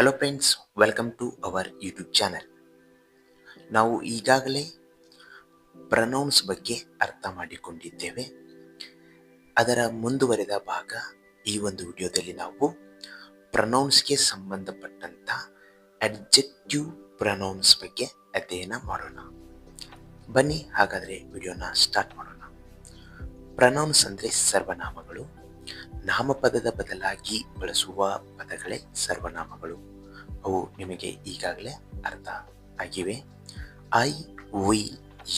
Hello friends welcome to our YouTube channel ನಾವು ಈಗಾಗಲೇ pronouns ಬಗ್ಗೆ ಅರ್ಥ ಮಾಡಿಕೊಂಡಿದ್ದೇವೆ. ಅದರ ಮುಂದುವರೆದ ಭಾಗ ಈ ಒಂದು ವಿಡಿಯೋದಲ್ಲಿ ನಾವು ಪ್ರನೌನ್ಸ್ಗೆ ಸಂಬಂಧಪಟ್ಟಂಥ ಅಡ್ಜೆಕ್ಟಿವ್ ಪ್ರನೌನ್ಸ್ ಬಗ್ಗೆ ಅಧ್ಯಯನ ಮಾಡೋಣ. ಬನ್ನಿ, ಹಾಗಾದರೆ ವಿಡಿಯೋನ ಸ್ಟಾರ್ಟ್ ಮಾಡೋಣ. ಪ್ರನೌನ್ಸ್ ಅಂದರೆ ಸರ್ವನಾಮಗಳು. ನಾಮಪದದ ಬದಲಾಗಿ ಬಳಸುವ ಪದಗಳೇ ಸರ್ವನಾಮಗಳು. ಅವು ನಿಮಗೆ ಈಗಾಗಲೇ ಅರ್ಥ ಆಗಿವೆ. I we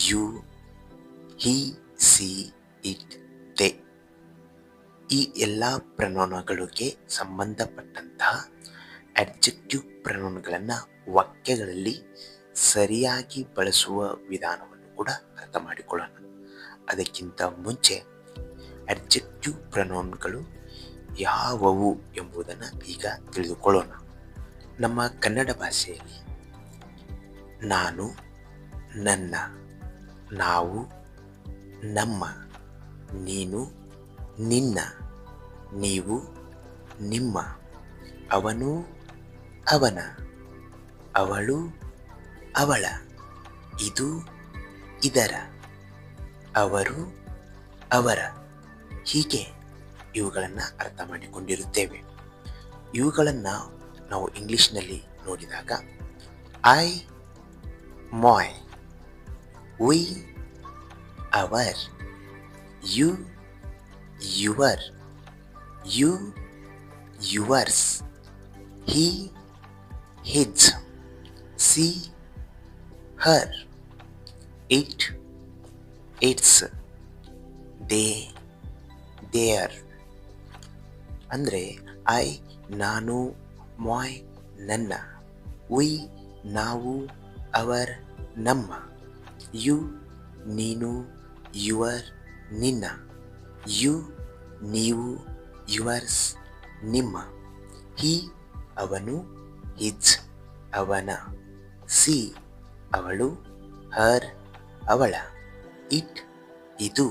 you he she it they ಈ ಎಲ್ಲ ಪ್ರನೋನಗಳಿಗೆ ಸಂಬಂಧಪಟ್ಟಂತಹ ಅಡ್ಜೆಕ್ಟಿವ್ ಪ್ರನೋನ್ಗಳನ್ನು ವಾಕ್ಯಗಳಲ್ಲಿ ಸರಿಯಾಗಿ ಬಳಸುವ ವಿಧಾನವನ್ನು ಕೂಡ ಅರ್ಥ ಮಾಡಿಕೊಳ್ಳೋಣ. ಅದಕ್ಕಿಂತ ಮುಂಚೆ ಅಡ್ಜೆಕ್ಟಿವ್ ಪ್ರನೋನ್ಗಳು ಯಾವುವು ಎಂಬುದನ್ನು ಈಗ ತಿಳಿದುಕೊಳ್ಳೋಣ. ನಮ್ಮ ಕನ್ನಡ ಭಾಷೆಯಲ್ಲಿ ನಾನು, ನನ್ನ, ನಾವು, ನಮ್ಮ, ನೀನು, ನಿನ್ನ, ನೀವು, ನಿಮ್ಮ, ಅವನು, ಅವನ, ಅವಳು, ಅವಳ, ಇದು, ಇದರ, ಅವರು, ಅವರ. ಹೀಗೆ ಇವುಗಳನ್ನು ಅರ್ಥ ಮಾಡಿಕೊಂಡಿರುತ್ತೇವೆ. ಇವುಗಳನ್ನು ನಾವು ಇಂಗ್ಲೀಷ್ನಲ್ಲಿ ನೋಡಿದಾಗ I my we our you your you yours he his she her it its they their ಅಂದರೆ ಐ ನಾನು ಮಾಯ್ ನನ್ನ ವಿ ನಾವು ಅವರ್ ನಮ್ಮ, ಯು ನೀನು ಯುವರ್ ನಿನ್ನ, ಯು ನೀವು ಯುವರ್ಸ್ ನಿಮ್ಮ, ಹಿ ಅವನು ಹಿಜ್ ಅವನ, ಸಿ ಅವಳು ಹರ್ ಅವಳ, ಇಟ್ ಇದು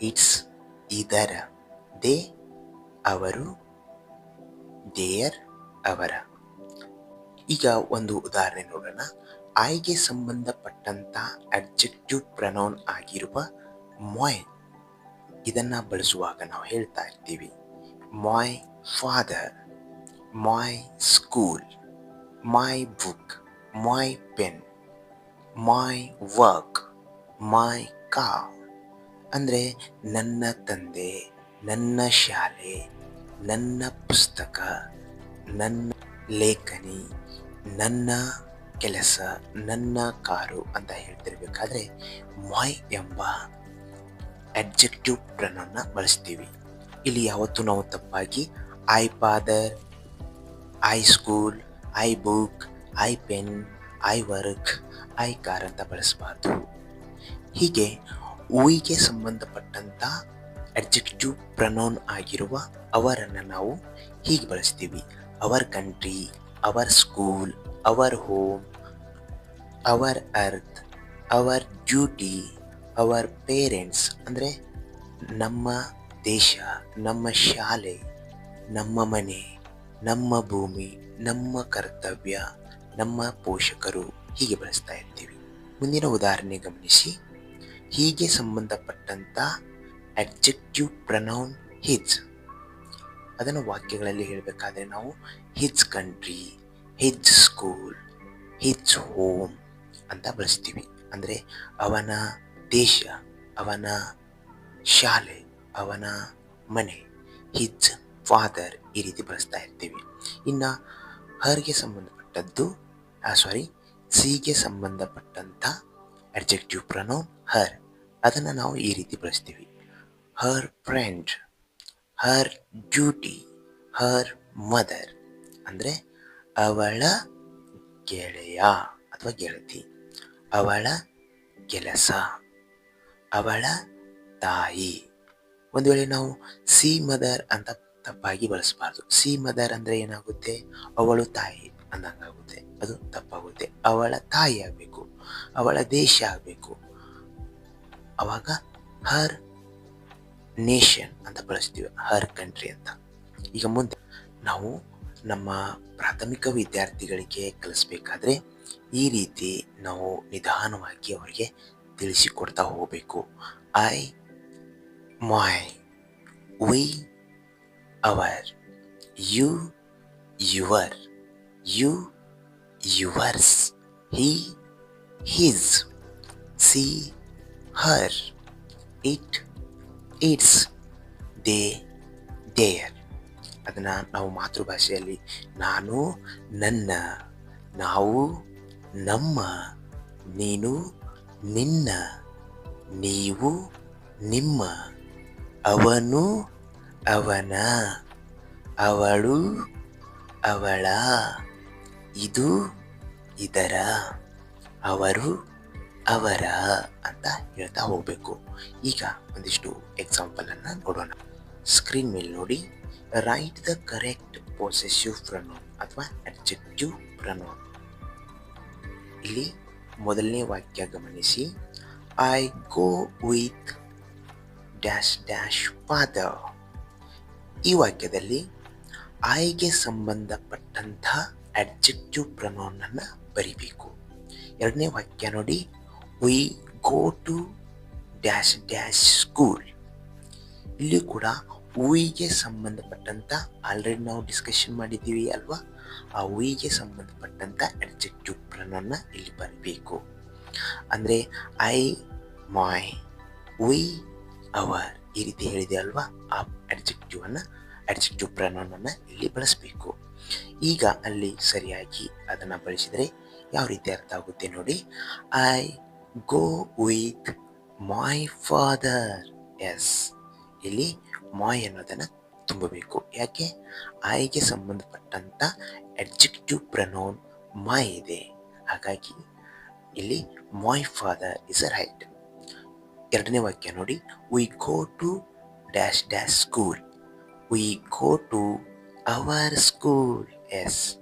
ಇಟ್ಸ್ ಇದರ, ದೇ ಅವರು ದೇಯರ್ ಅವರ. ಈಗ ಒಂದು ಉದಾಹರಣೆ ನೋಡೋಣ. ಆಯ್ಗೆ ಸಂಬಂಧಪಟ್ಟಂತ ಅಡ್ಜೆಕ್ಟಿವ್ ಪ್ರನೌನ್ ಆಗಿರುವ ಮಾಯ್ ಇದನ್ನ ಬಳಸುವಾಗ ನಾವು ಹೇಳ್ತಾ ಇರ್ತೀವಿ. My father my school my book my pen my work my car ಅಂದರೆ ನನ್ನ ತಂದೆ, ನನ್ನ ಶಾಲೆ, ನನ್ನ ಪುಸ್ತಕ ನನ್ನ ಲೇಖನಿ, ನನ್ನ ಕೆಲಸ, ನನ್ನ ಕಾರು ಅಂತ ಹೇಳ್ತಿರ್ಬೇಕಾದ್ರೆ ಮೈ ಎಂಬ ಅಡ್ಜೆಕ್ಟಿವ್ ಪ್ರನನ್ನ ಬಳಸ್ತೀವಿ. ಇಲ್ಲಿ ಯಾವತ್ತೂ ನಾವು ತಪ್ಪಾಗಿ I father I school I book I pen I work I car ಅಂತ ಬಳಸಬಾರ್ದು. ಹೀಗೆ ಊಯಿಗೆ ಸಂಬಂಧಪಟ್ಟಂಥ ಅಡ್ಜೆಕ್ಟಿವ್ ಪ್ರನೌನ್ ಆಗಿರುವ ಅವರನ್ನು ನಾವು ಹೀಗೆ ಬಳಸ್ತೀವಿ. Our country our school our home our earth our duty our parents ಅಂದರೆ ನಮ್ಮ ದೇಶ, ನಮ್ಮ ಶಾಲೆ, ನಮ್ಮ ಮನೆ, ನಮ್ಮ ಭೂಮಿ, ನಮ್ಮ ಕರ್ತವ್ಯ, ನಮ್ಮ ಪೋಷಕರು ಹೀಗೆ ಬಳಸ್ತಾ ಇರ್ತೀವಿ. ಮುಂದಿನ ಉದಾಹರಣೆ ಗಮನಿಸಿ. ಹೀಗೆ ಸಂಬಂಧಪಟ್ಟಂಥ ಅಡ್ಜೆಕ್ಟಿವ್ ಪ್ರನೌನ್ ಹಿಜ್ ಅದನ್ನು ವಾಕ್ಯಗಳಲ್ಲಿ ಹೇಳಬೇಕಾದ್ರೆ ನಾವು his country his school his home ಅಂತ ಬಳಸ್ತೀವಿ. ಅಂದರೆ ಅವನ ದೇಶ, ಅವನ ಶಾಲೆ, ಅವನ ಮನೆ ಹಿಜ್ ಫಾದರ್ ಈ ರೀತಿ ಬಳಸ್ತಾ ಇರ್ತೀವಿ. ಇನ್ನು ಹರ್ಗೆ ಸಂಬಂಧಪಟ್ಟದ್ದು ಸಾರಿ ಸಿಗೆ ಸಂಬಂಧಪಟ್ಟಂಥ ಅಡ್ಜೆಕ್ಟಿವ್ ಪ್ರನೋ ಹರ್ ಅದನ್ನು ನಾವು ಈ ರೀತಿ ಬಳಸ್ತೀವಿ. Her friend her duty her mother ಅಂದರೆ ಅವಳ ಗೆಳೆಯ ಅಥವಾ ಗೆಳತಿ, ಅವಳ ಕೆಲಸ ಅವಳ ತಾಯಿ. ಒಂದು ವೇಳೆ ನಾವು ಸಿ ಮದರ್ ಅಂತ ತಪ್ಪಾಗಿ ಬಳಸಬಾರ್ದು. ಸಿ ಮದರ್ ಅಂದರೆ ಏನಾಗುತ್ತೆ? ಅವಳು ತಾಯಿ ಅಂದಂಗಾಗುತ್ತೆ. ಅದು ತಪ್ಪಾಗುತ್ತೆ. ಅವಳ ತಾಯಿ ಆಗಬೇಕು ಅವಳ ದೇಶ ಆಗಬೇಕು. ಅವಾಗ ಹರ್ ನೇಷನ್ ಅಂತ ಬಳಸ್ತೀವಿ ಹರ್ ಕಂಟ್ರಿ ಅಂತ. ಈಗ ಮುಂದೆ ನಾವು ನಮ್ಮ ಪ್ರಾಥಮಿಕ ವಿದ್ಯಾರ್ಥಿಗಳಿಗೆ ಕಲಿಸ್ಬೇಕಾದ್ರೆ ಈ ರೀತಿ ನಾವು ನಿಧಾನವಾಗಿ ಅವರಿಗೆ ತಿಳಿಸಿಕೊಡ್ತಾ ಹೋಗಬೇಕು. I my we our you your you yours he his she her it its they their ಅದನ್ನು ನಾವು ಮಾತೃಭಾಷೆಯಲ್ಲಿ ನಾನು, ನನ್ನ, ನಾವು, ನಮ್ಮ, ನೀನು, ನಿನ್ನ, ನೀವು, ನಿಮ್ಮ, ಅವನು, ಅವನ, ಅವಳು, ಅವಳ, ಇದು, ಇದರ, ಅವರು. ಅವರ ಅಂತ ಹೇಳ್ತಾ ಹೋಗಬೇಕು. ಈಗ ಒಂದಿಷ್ಟು ಎಕ್ಸಾಂಪಲನ್ನು ನೋಡೋಣ. ಸ್ಕ್ರೀನ್ ಮೇಲೆ ನೋಡಿ. Write the correct possessive pronoun ಅಥವಾ ಅಡ್ಜೆಕ್ಟಿವ್ ಪ್ರನೋನ್ ಇಲ್ಲಿ ಮೊದಲನೇ ವಾಕ್ಯ ಗಮನಿಸಿ. I go with dash dash father ಈ ವಾಕ್ಯದಲ್ಲಿ ಆಯ್ಗೆ ಸಂಬಂಧಪಟ್ಟಂಥ ಅಡ್ಜೆಕ್ಟಿವ್ ಪ್ರನೋನನ್ನು ಬರಿಬೇಕು. ಎರಡನೇ ವಾಕ್ಯ ನೋಡಿ. We go to dash dash school ಇಲ್ಲಿ ಕೂಡ ಹೂವಿಗೆ ಸಂಬಂಧಪಟ್ಟಂತ ಆಲ್ರೆಡಿ ನಾವು ಡಿಸ್ಕಷನ್ ಮಾಡಿದ್ದೀವಿ ಅಲ್ವಾ? ಆ ಹೂವಿಗೆ ಸಂಬಂಧಪಟ್ಟಂತ ಅಡ್ಜೆಕ್ಟಿವ್ ಪ್ರನನ್ನ ಇಲ್ಲಿ ಬರಬೇಕು. ಅಂದರೆ ಐ ಮಾಯ್ ವಿ ಅವರ್ ಈ ರೀತಿ ಹೇಳಿದೆ ಅಲ್ವಾ? ಆ ಅಡ್ಜೆಕ್ಟಿವ್ ಅನ್ನ ಅಡ್ಜೆಕ್ಟಿವ್ ಪ್ರನನ್ನ ಇಲ್ಲಿ ಬಳಸಬೇಕು. ಈಗ ಅಲ್ಲಿ ಸರಿಯಾಗಿ ಅದನ್ನು ಬಳಸಿದರೆ ಯಾವ ರೀತಿ ಅರ್ಥ ಆಗುತ್ತೆ ನೋಡಿ? I go with my father yes ಇಲ್ಲಿ ಮಾಯ್ ಅನ್ನೋದನ್ನು ತುಂಬಬೇಕು. ಯಾಕೆ? ಐಗೆ ಸಂಬಂಧಪಟ್ಟಂಥ ಅಡ್ಜೆಕ್ಟಿವ್ ಪ್ರನೌನ್ ಮಾಯ್ ಇದೆ. ಹಾಗಾಗಿ ಇಲ್ಲಿ my father is a right ಎರಡನೇ ವಾಕ್ಯ ನೋಡಿ. We go to dash dash school we go to our school yes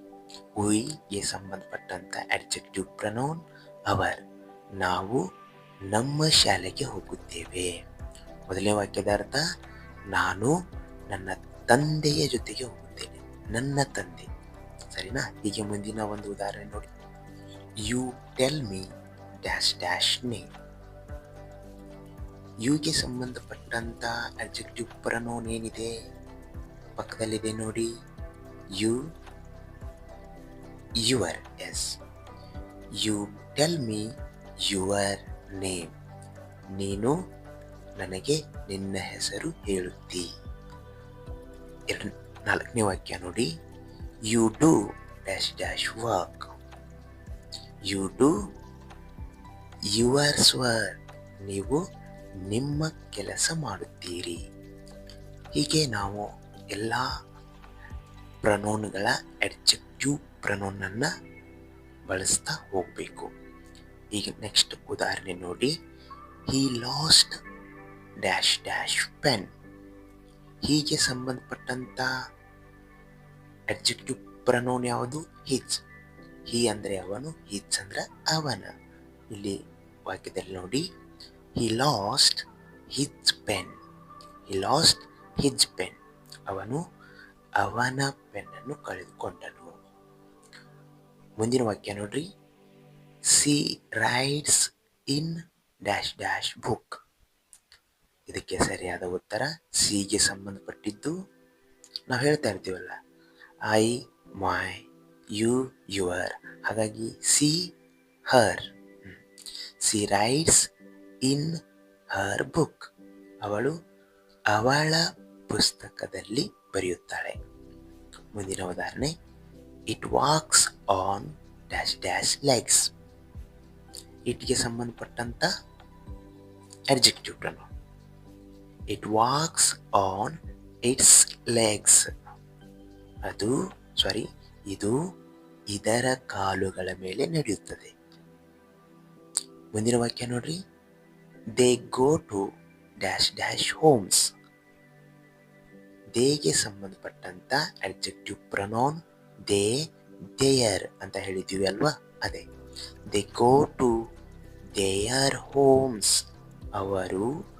ವಿಗೆ ಸಂಬಂಧಪಟ್ಟಂಥ ಅಡ್ಜೆಕ್ಟಿವ್ ಪ್ರನೌನ್ ಅವರ್ ನಾವು ನಮ್ಮ ಶಾಲೆಗೆ ಹೋಗುತ್ತೇವೆ. ಮೊದಲನೇ ವಾಕ್ಯದ ಅರ್ಥ, ನಾನು ನನ್ನ ತಂದೆಯ ಜೊತೆಗೆ ಹೋಗುತ್ತೇನೆ. ನನ್ನ ತಂದೆ. ಸರಿನಾ? ಹೀಗೆ ಮುಂದಿನ ಒಂದು ಉದಾಹರಣೆ ನೋಡಿ. You tell me dash dash name ಯುಗೆ ಸಂಬಂಧಪಟ್ಟಂತ ಅಬ್ಜೆಕ್ಟಿವ್ ಪ್ರನೋನ್ ಏನಿದೆ? ಪಕ್ಕದಲ್ಲಿದೆ ನೋಡಿ. You your yes you tell me your name ನೀನು ನನಗೆ ನಿನ್ನ ಹೆಸರು ಹೇಳುತ್ತಿ. ಎರಡು, ನಾಲ್ಕನೇ ವಾಕ್ಯ ನೋಡಿ. You do dash dash work you do your Swar ನೀವು ನಿಮ್ಮ ಕೆಲಸ ಮಾಡುತ್ತೀರಿ. ಹೀಗೆ ನಾವು ಎಲ್ಲ ಪ್ರನೋನ್ಗಳ ಎಡ್ಜೆಕ್ಟಿವ್ ಪ್ರನೋನನ್ನು ಬಳಸ್ತಾ ಹೋಗಬೇಕು. ಈಗ ನೆಕ್ಸ್ಟ್ ಉದಾಹರಣೆ ನೋಡಿ. He lost dash dash pen ಹೀಗೆ ಸಂಬಂಧಪಟ್ಟಂತ ಅಡ್ಜೆಕ್ಟಿವ್ ಪ್ರನೋನ್ ಯಾವುದು? ಹಿಚ್ ಹಿ ಅಂದರೆ ಅವನು ಹಿಚ್ ಅಂದ್ರೆ ಅವನ. ಇಲ್ಲಿ ವಾಕ್ಯದಲ್ಲಿ ನೋಡಿ. He lost his pen he lost his pen ಅವನು ಅವನ ಪೆನ್ನನ್ನು ಕಳೆದುಕೊಂಡನು. ಮುಂದಿನ ವಾಕ್ಯ ನೋಡ್ರಿ. She rides in dash dash book ಇದಕ್ಕೆ ಸರಿಯಾದ ಉತ್ತರ ಸಿಗೆ ಸಂಬಂಧಪಟ್ಟಿದ್ದು ನಾವು ಹೇಳ್ತಾ ಇರ್ತೀವಲ್ಲ ಐ ಮೈ ಯು ಯುವರ್ ಹಾಗಾಗಿ she her she rides in her book ಅವಳು ಅವಳ ಪುಸ್ತಕದಲ್ಲಿ ಬರೆಯುತ್ತಾಳೆ. ಮುಂದಿನ ಉದಾಹರಣೆ it walks on dash dash legs ಇಟ್ಗೆ ಸಂಬಂಧಪಟ್ಟಂಥ adjective pronoun it walks on its legs ಅದು ಸಾರಿ ಇದು ಇದರ ಕಾಲುಗಳ ಮೇಲೆ ನಡೆಯುತ್ತದೆ. ಮುಂದಿನ ವಾಕ್ಯ ನೋಡ್ರಿ. They go to dash dash homes ದೇಗೆ ಸಂಬಂಧಪಟ್ಟಂತ ಅಡ್ಜೆಕ್ಟಿವ್ ಪ್ರನೌನ್ ದೇ ದೇಯರ್ ಅಂತ ಹೇಳಿದ್ದೀವಿ ಅಲ್ವಾ? ಅದೇ. They go to their homes ಅವರು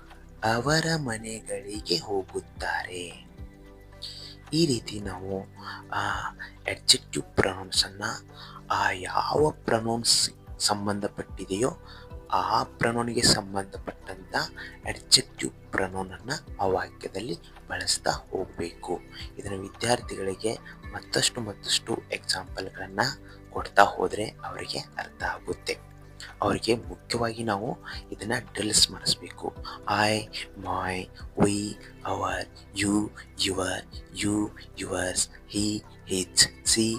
ಅವರ ಮನೆಗಳಿಗೆ ಹೋಗುತ್ತಾರೆ. ಈ ರೀತಿ ನಾವು ಆ ಎಡ್ಜೆಕ್ಟಿವ್ ಪ್ರೊನೌನ್ಸನ್ನು ಆ ಯಾವ ಪ್ರನೌನ್ಸ್ ಸಂಬಂಧಪಟ್ಟಿದೆಯೋ ಆ ಪ್ರನೌನ್ಗೆ ಸಂಬಂಧಪಟ್ಟಂಥ ಎಡ್ಜೆಕ್ಟಿವ್ ಪ್ರನೌನನ್ನು ಆ ವಾಕ್ಯದಲ್ಲಿ ಬಳಸ್ತಾ ಹೋಗಬೇಕು. ಇದನ್ನು ವಿದ್ಯಾರ್ಥಿಗಳಿಗೆ ಮತ್ತಷ್ಟು ಮತ್ತಷ್ಟು ಎಕ್ಸಾಂಪಲ್ಗಳನ್ನು ಕೊಡ್ತಾ ಹೋದರೆ ಅವರಿಗೆ ಅರ್ಥ ಆಗುತ್ತೆ. ಅವರಿಗೆ ಮುಖ್ಯವಾಗಿ ನಾವು ಇದನ್ನು ಡ್ರಿಲ್ಸ್ ಮಾಡಿಸ್ಬೇಕು. I my we our you your you yours he his she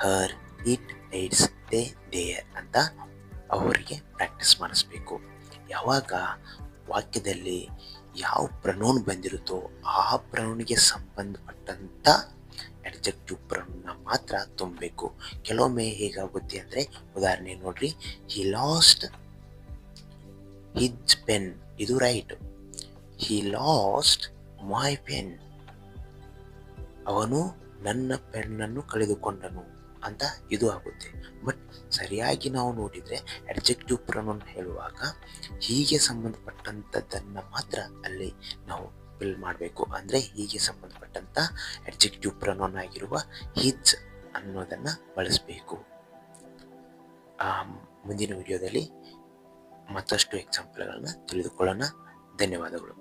her it its they their ಅಂತ ಅವರಿಗೆ ಪ್ರಾಕ್ಟೀಸ್ ಮಾಡಿಸ್ಬೇಕು. ಯಾವಾಗ ವಾಕ್ಯದಲ್ಲಿ ಯಾವ ಪ್ರನೌನ್ ಬಂದಿರುತ್ತೋ ಆ ಪ್ರನೌನ್ಗೆ ಸಂಬಂಧಪಟ್ಟಂಥ ಅಡ್ಜೆಕ್ಟಿವ್ ಪ್ರನೌನ್ನ ಮಾತ್ರ ತುಂಬಬೇಕು. ಕೆಲವೊಮ್ಮೆ ಹೇಗಾಗುತ್ತೆ ಅಂದರೆ, ಉದಾಹರಣೆ ನೋಡ್ರಿ ಹಿ ಲಾಸ್ಟ್ ಹಿಜ್ ಪೆನ್ ಇದು right he lost my pen ಅವನು ನನ್ನ ಪೆನ್ನನ್ನು ಕಳೆದುಕೊಂಡನು ಅಂತ ಇದು ಆಗುತ್ತೆ. ಬಟ್ ಸರಿಯಾಗಿ ನಾವು ನೋಡಿದರೆ ಅಡ್ಜೆಕ್ಟಿವ್ ಪ್ರೊನೌನ್ ಹೇಳುವಾಗ, ಹೀಗೆ ಸಂಬಂಧಪಟ್ಟಂಥದ್ದನ್ನು ಮಾತ್ರ ಅಲ್ಲಿ ನಾವು ಫಿಲ್ ಮಾಡಬೇಕು. ಅಂದರೆ ಹೀಗೆ ಸಂಬಂಧಪಟ್ಟಂಥ ಅಡ್ಜೆಕ್ಟಿವ್ ಪ್ರನೋನ್ ಆಗಿರುವ ಹಿಜ್ ಅನ್ನೋದನ್ನು ಬಳಸಬೇಕು. ಮುಂದಿನ ವಿಡಿಯೋದಲ್ಲಿ ಮತ್ತಷ್ಟು ಎಕ್ಸಾಂಪಲ್ಗಳನ್ನು ತಿಳಿದುಕೊಳ್ಳೋಣ. ಧನ್ಯವಾದಗಳು.